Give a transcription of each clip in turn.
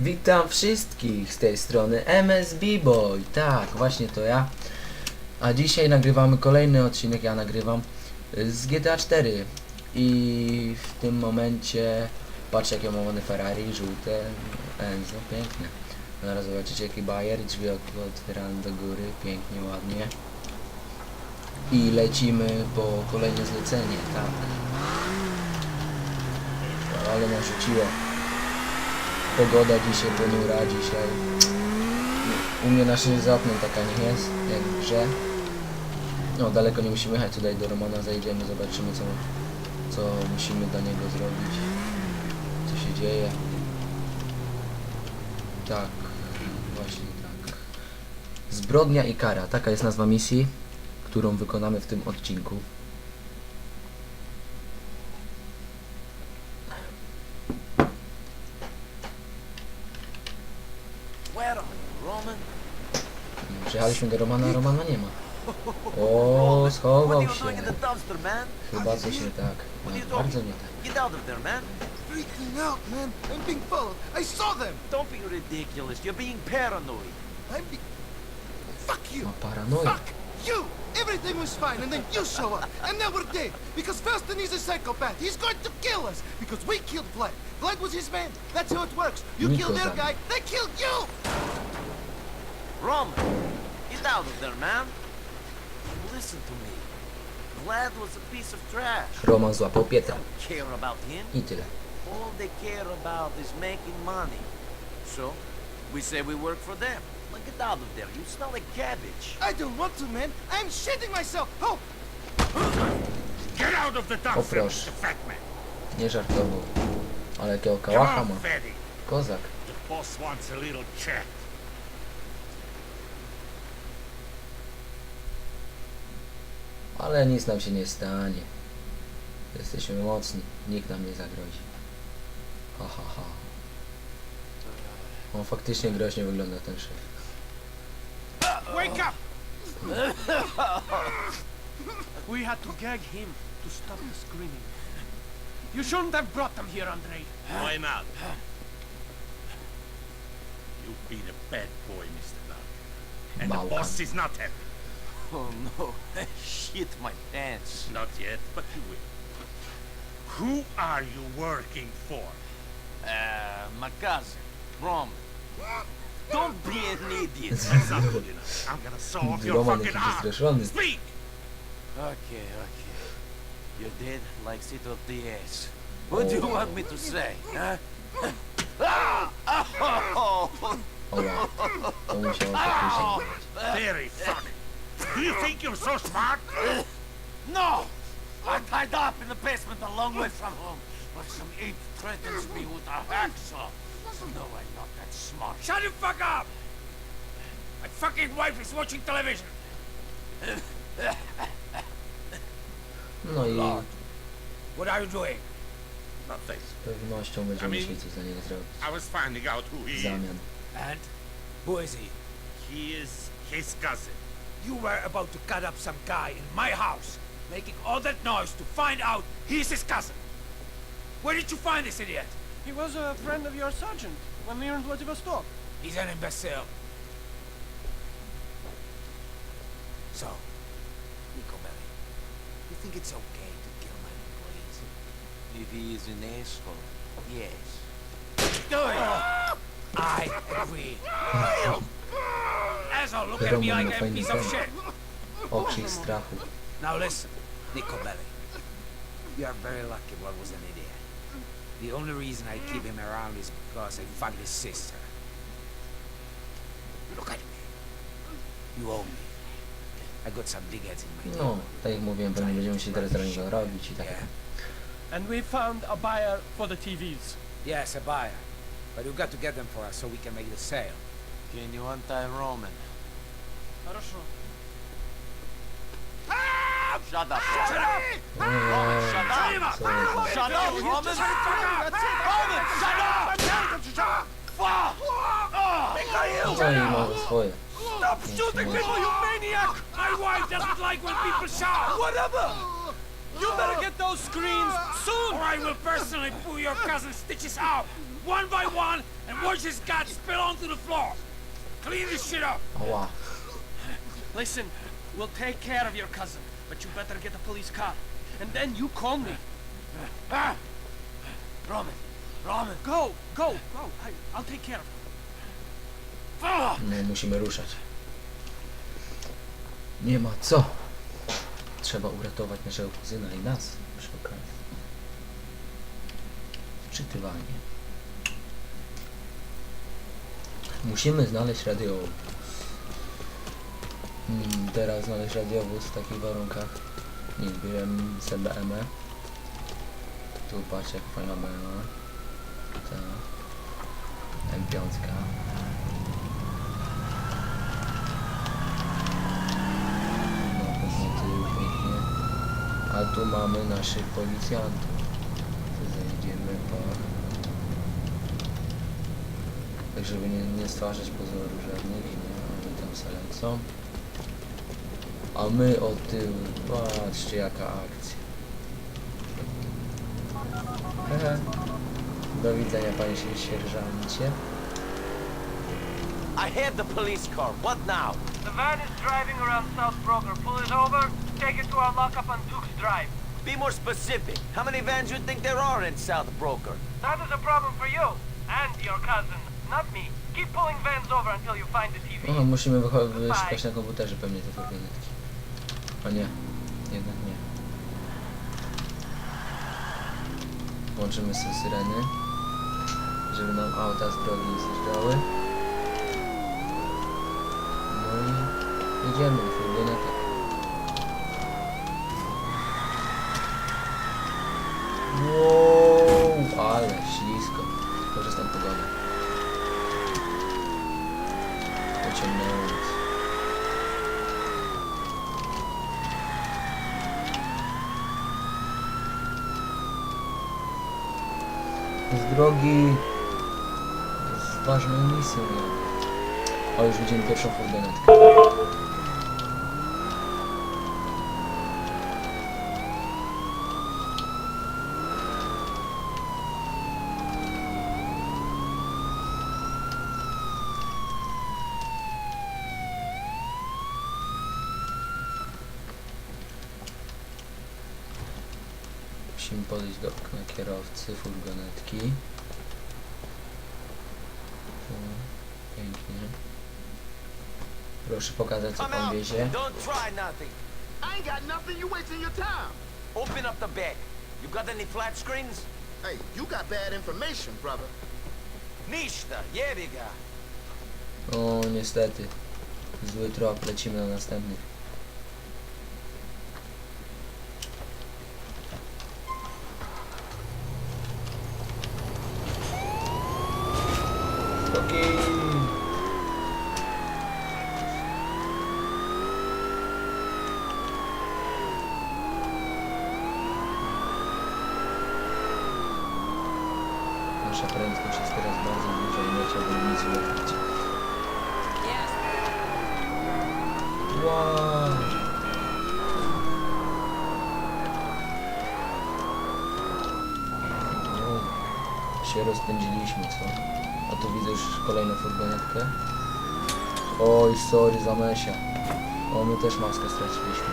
Witam wszystkich z tej strony MSB Boy. Tak, właśnie to ja. A dzisiaj nagrywamy kolejny odcinek, ja nagrywam y, z GTA 4. I w tym momencie patrzę jakie mam Ferrari, żółte, Enzo, piękne. Zaraz zobaczycie jaki bajer, drzwi ot- otwierane do góry, pięknie, ładnie. I lecimy po kolejne zlecenie, tak. Ale nas rzuciło. Pogoda dzisiaj ponura, dzisiaj. U mnie na szyję za oknem taka nie jest, jak grze. No, daleko nie musimy jechać tutaj do Romana, zajdziemy, zobaczymy co, co musimy dla niego zrobić. Co się dzieje. Tak, właśnie tak. Zbrodnia i kara, taka jest nazwa misji, którą wykonamy w tym odcinku. Where are you, Roman? Przyjechaliśmy do Romana, Romana nie ma. O, schował się. Chyba coś nie tak. No, bardzo nie tak. Get out of there, man. freaking out, man. I'm being followed. I saw them. Don't be ridiculous. You're being paranoid. I'm be- Fuck you. Ma paranoję. Fuck you. Everything was fine, and then you show up, and now we're dead. Because Felston is a psychopath. He's going to kill us because we killed Vlad. Vlad was his man. That's how it works. You Nico kill their guy, they killed you. Roman, out of there, man. Listen to me. Vlad was a piece of trash. Roman złapał Pietra. Care about him. I tyle. All they care about is making money. So, we say we work for them. Now get out of there. You smell like cabbage. I don't want to, man. I'm shitting myself. Oh, Get out of the O dumpster, proszę. Mr. Fat Man. Nie żartował. Ale jakiego Come kałacha on, ma. Freddy. Kozak. The boss wants a little chat. Ale nic nam się nie stanie. Jesteśmy mocni. Nikt nam nie zagrozi. Ha, ha, ha. On faktycznie groźnie wygląda ten szef. Wake up! We had to gag him to stop the screaming. You shouldn't have brought them here, Andrei. Him out. You've been a bad boy, Mr. Lark. And the boss is not happy. Oh no. Shit my pants. Not yet, but you will. Who are you working for? Uh, my cousin, Roman. Don't be an idiot. That's not good enough. I'm gonna saw off your Roman fucking jakiś arm. wystraszony. Speak! Okay, okay. You're dead like sit of the ass. What do you want me to say, huh? Ah! Oh! Oła. To musiało faktycznie. Very funny. Do you think you're so smart? No! I'm tied up in the basement a long way from home, but some ape threatens me with a hacksaw. No, I'm not that smart. Shut the fuck up! My fucking wife is watching television. No i Lord. What are you doing? Nothing. z pewnością będziemy musieli coś za niego zrobić. I was finding out who he W is. zamian. And who is he? He is his cousin. You were about to cut up some guy in my house, making all that noise to find out he's his cousin. Where did you find this idiot? He was a friend of your sergeant when we were in Vladivostok. He's an imbecile. So, Nico Belli, you think it's okay to kill my employees? If he is an asshole, yes. Ah! I agree. Ah! Roman ma a fajny ten. shit. Okrzyk strachu. Now listen, Nico Belli. You are very lucky Blood was an idiot. The only reason I keep him around is because I fucked his sister. Look at me. You owe me. I got some dickheads in my No, tak jak mówiłem, pewnie będziemy musieli teraz dla niego robić i tak. Yeah. And we found a buyer for the TVs. Yes, a buyer. But you've got to get them for us so we can make the sale. Can you untie Roman? Хорошо. Shut up, Shut up! Eee, Shut up! co jest? Shut up, Roman! Roman, shut up! Fuck! No i ma swoje. Stop shooting people, you maniac! My wife doesn't like when people shout! Whatever! You better get those screens soon! Or I will personally pull your cousin's stitches out, one by one, and watch his guts spill onto the floor. Clean this shit up. Ała. Listen, we'll take care of your cousin, but you better get a police car. And then you call me. Roman! Roman! Go, go, go. I, I'll take care of him. Musimy ruszać. Nie ma co. Trzeba uratować naszego kuzyna i nas przy okazji. Wczytywanie. Musimy znaleźć radiowóz. Hmm, teraz znaleźć radiowóz w takich warunkach. Nie wiem, CBM. Tu patrz jak fajna BMW. Ta. M5. No, pięknie. A tu mamy naszych policjantów. Zejdziemy po... Tak, żeby nie, nie stwarzać pozoru żadnych, nie? Oni tam se lecą. A my od tyłu, patrzcie jaka akcja. Hehe. Do widzenia panie sierżancie. I have the police car. What now? The van is driving around South Broker. Pull it over, take it to our lockup on Duke's Drive. Be more specific. How many vans you think there are in South Broker? That is a problem for you and your cousin, not me. Keep pulling vans over until you find the TV. O, musimy wycho- wyszukać na komputerze pewnie te furgonetki. O nie, jednak nie. Włączymy sobie syreny, żeby nam auta z drogi nie zjeżdżały. No i jedziemy, furgonetek. Wow, ale ślisko. Korzystam pogodę. Pociągnęło nas. Z drogi z ważną misją jadę. O, już widzimy pierwszą furgonetkę. Musimy podejść do okna kierowcy furgonetki. Tu, pięknie. Proszę pokazać co pan wiezie. Don't try nothing. I ain't got nothing. You wasting your time. Open up the. You got any flat screens? Hey, you got bad information, brother. Nishta, jebiga. O, niestety. Zły trop, lecimy na następny. Nasza prędkość jest teraz bardzo duża i nie chciałbym nic złapać. Wow. No, się rozpędziliśmy, co? A tu widzę już kolejną furgonetkę. Oj, sorry za Mesia. O, my też maskę straciliśmy.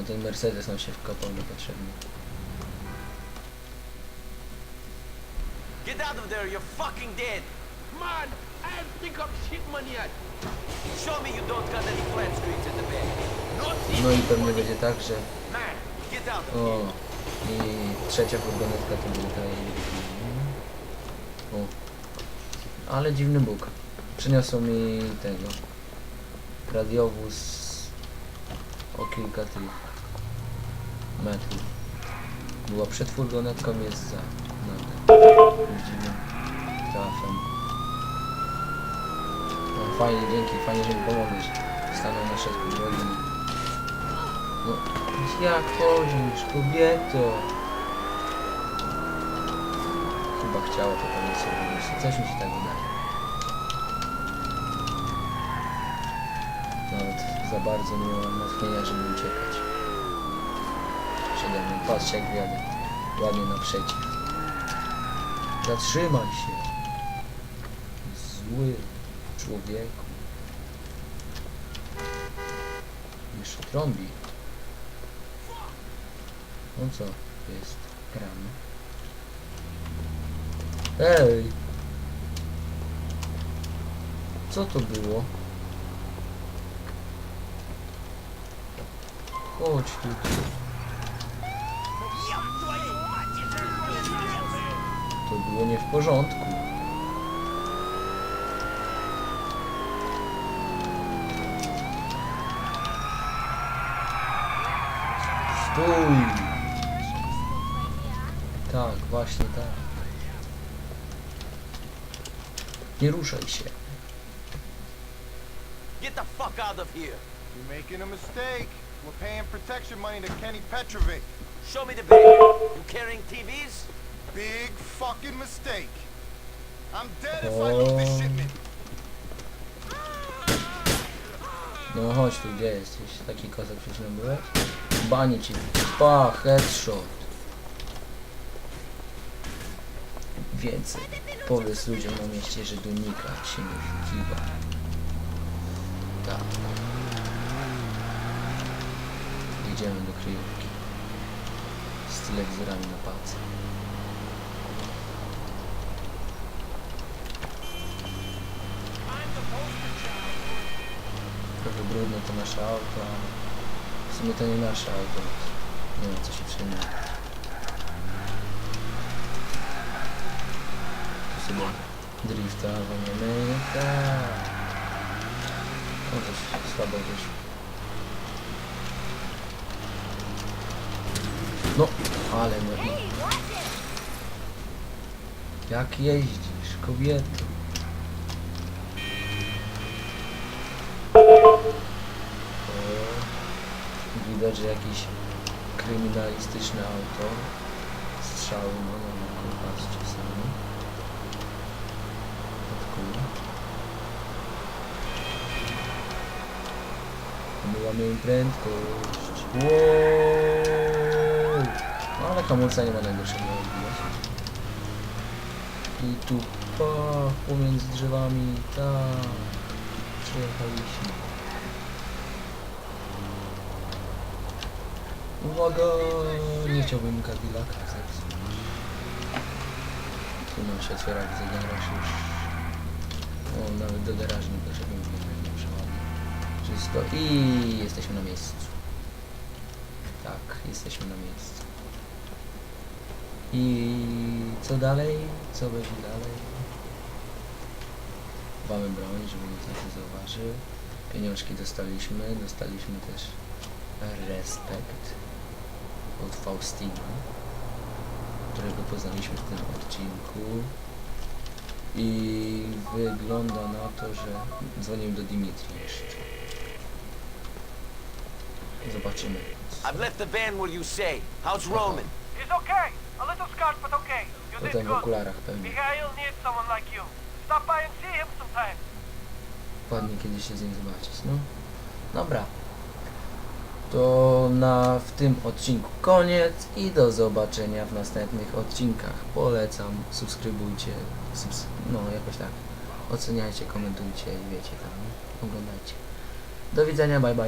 O, ten Mercedes nam się wkopał niepotrzebnie. Get out of there, you're fucking dead. Man, I ain't pick up shit money yet. Show me you don't got any flat screens in the back. No i pewnie będzie tak, że... Man, get out of O, i trzecia furgonetka to tutaj. O. Ale dziwny Bóg. Przyniosło mi tego. Radiowóz o kilka tych metrów. Była przed furgonetką, jest za. No, widzimy. Trafem. No, fajnie, dzięki, fajnie, że mi pomogłeś. Stanął na środku drogi. No, jak chodzisz, kobieto? Chyba chciała popełnić sobie Coś mi się tak wydaje. Nawet za bardzo nie mam natchnienia, żeby uciekać. Patrzcie jak wjadę. Ładnie naprzeciw. Zatrzymaj się. Zły człowieku. Jeszcze trąbi. No co jest grane? Ej! Co to było? Chodź tu. To było nie w porządku. Stój! Tak, właśnie tak. Nie ruszaj się. Get the fuck out of here. You're making a mistake. We're paying protection money to Kenny Petrovic. Show me the bag. You carrying TVs? Big fucking mistake. I'm dead if I lose this shipment. No chodź tu, gdzie jesteś? Taki kozak przed chwilą byłeś? Banie ci. Pa, headshot. Więcej. Powiedz ludziom na mieście, że Dunika się nie kiwa. Tak. Jedziemy do kryjówki. Z telewizorami na palce. Brudne to nasze auto, ale w sumie to nie nasze auto, nie ma co się przejmować. Tu sobie drifta walniemy, tak. O, coś słabo wyszło. No, ale no. Jak jeździsz, kobieto? Że jakieś kryminalistyczne auto. Strzały, no, no, no, patrzcie sami. Od kół. Pomyłamy im prędkość. Wow! No, ale hamulca nie ma najgorszego. I tu pach, pomiędzy drzewami, tak. Przejechaliśmy. Uwaga! Nie chciałbym Cadillaca zepsuć. Tu nam się otwiera, widzę garaż już. O, nawet do żeby mi nie przeładnie. Wszystko i jesteśmy na miejscu. Tak, jesteśmy na miejscu. I co dalej? Co będzie dalej? Chowamy broń, żeby nikt nas nie zauważył. Pieniążki dostaliśmy, dostaliśmy też respekt od Faustina, którego poznaliśmy w tym odcinku. I wygląda na to, że dzwonił do Dimitri jeszcze. Zobaczymy. I've left the van where you say. How's Roman? He's okay. A little scarred, but okay. You did Potem w good. okularach pewnie. Mikhail needs someone like you. Stop by and see him sometime. Ładnie kiedyś się z nim zobaczyć, no. Dobra. To na w tym odcinku koniec i do zobaczenia w następnych odcinkach. Polecam, subskrybujcie, subs no jakoś tak. Oceniajcie, komentujcie i wiecie tam, oglądajcie. Do widzenia, bye bye.